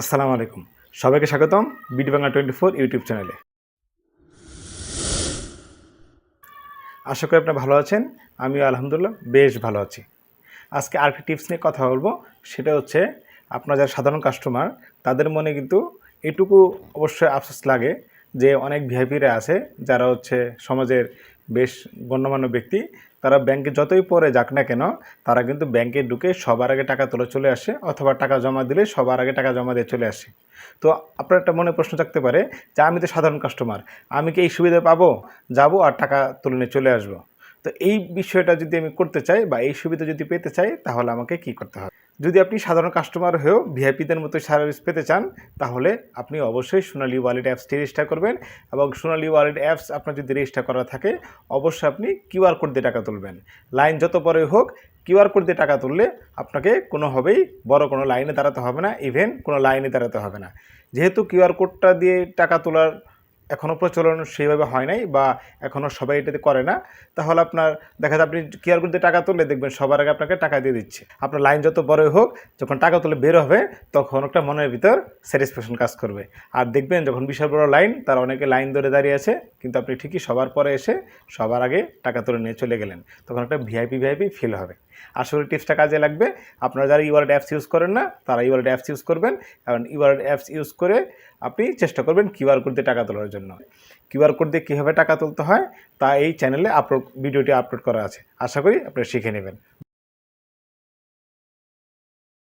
আসসালামু আলাইকুম। সবাইকে স্বাগতম BD Bangla twenty four YouTube চ্যানেলে। আশা করি আপনি ভালো আছেন, আমিও আলহামদুলিল্লাহ বেশ ভালো আছি। আজকে আর আরেকটি টিপস নিয়ে কথা বলব, সেটা হচ্ছে আপনার যারা সাধারণ কাস্টমার তাদের মনে কিন্তু এটুকু অবশ্যই আফসোস লাগে যে অনেক ভিআইপিরা আছে যারা হচ্ছে সমাজের বেশ গণ্যমান্য ব্যক্তি। তারা ব্যাংকে যতই পরে যাক না কেন, তারা কিন্তু ব্যাংকে ঢুকে সবার আগে টাকা তোলা চলে আসে অথবা টাকা জমা দিলে সবার আগে টাকা জমা দিয়ে চলে আসে। তো আপনার একটা মনে প্রশ্ন থাকতে পারে যে, আমি তো সাধারণ কাস্টমার আমি কি এই সুবিধা পাবো? যাব আর টাকা তুলে নিয়ে চলে আসব? তো এই বিষয়টা যদি আমি করতে চাই বা এই সুবিধা যদি পেতে চাই, তাহলে আমাকে কি করতে হবে? যদি আপনি সাধারণ কাস্টমার হয়েও ভিআইপিদের মতো সার্ভিস পেতে চান, তাহলে আপনি অবশ্যই সোনালি ওয়ালেট অ্যাপসটি রেজিস্টার করবেন এবং সোনালি ওয়ালেট অ্যাপস আপনার যদি রেজিস্টার করা থাকে, অবশ্যই আপনি কিউআর কোড দিয়ে টাকা তুলবেন। লাইন যত পরে হোক কিউআর কোড দিয়ে টাকা তুললে আপনাকে কোনোভাবেই বড় কোনো লাইনে দাঁড়াতে হবে না ইভেন কোনো লাইনে দাঁড়াতে হবে না। যেহেতু কিউআর কোডটা দিয়ে টাকা তোলার এখনও প্রচলন সেইভাবে হয় নাই বা এখনও সবাই এটাতে করে না, তাহলে আপনার দেখা যায় আপনি কোড দিয়ে টাকা তুললে দেখবেন সবার আগে আপনাকে টাকা দিয়ে দিচ্ছে। আপনার লাইন যত বড়ই হোক, যখন টাকা তুলে বের হবে, তখন একটা মনের ভিতর স্যাটিসফ্যাকশন কাজ করবে। আর দেখবেন যখন বিশাল বড় লাইন, তারা অনেকে লাইন ধরে দাঁড়িয়ে আছে, কিন্তু আপনি ঠিকই সবার পরে এসে সবার আগে টাকা তুলে নিয়ে চলে গেলেন, তখন একটা ভিআইপি ভিআইপি ফিল হবে। আসলে টিপসটা কাজে লাগবে। আপনারা যারা ইওয়ালেট অ্যাপস ইউজ করেন না, তারা ইওয়ালেট অ্যাপস ইউজ করবেন, কারণ ইওয়ালেট অ্যাপস ইউজ করে আপনি চেষ্টা করবেন কিউআর কোড টাকা তোলার জন্য। কিউআর কোড দিয়ে কীভাবে টাকা তুলতে হয় তা এই চ্যানেলে আপলোড ভিডিওটি আপলোড করা আছে। আশা করি আপনারা শিখে নেবেন।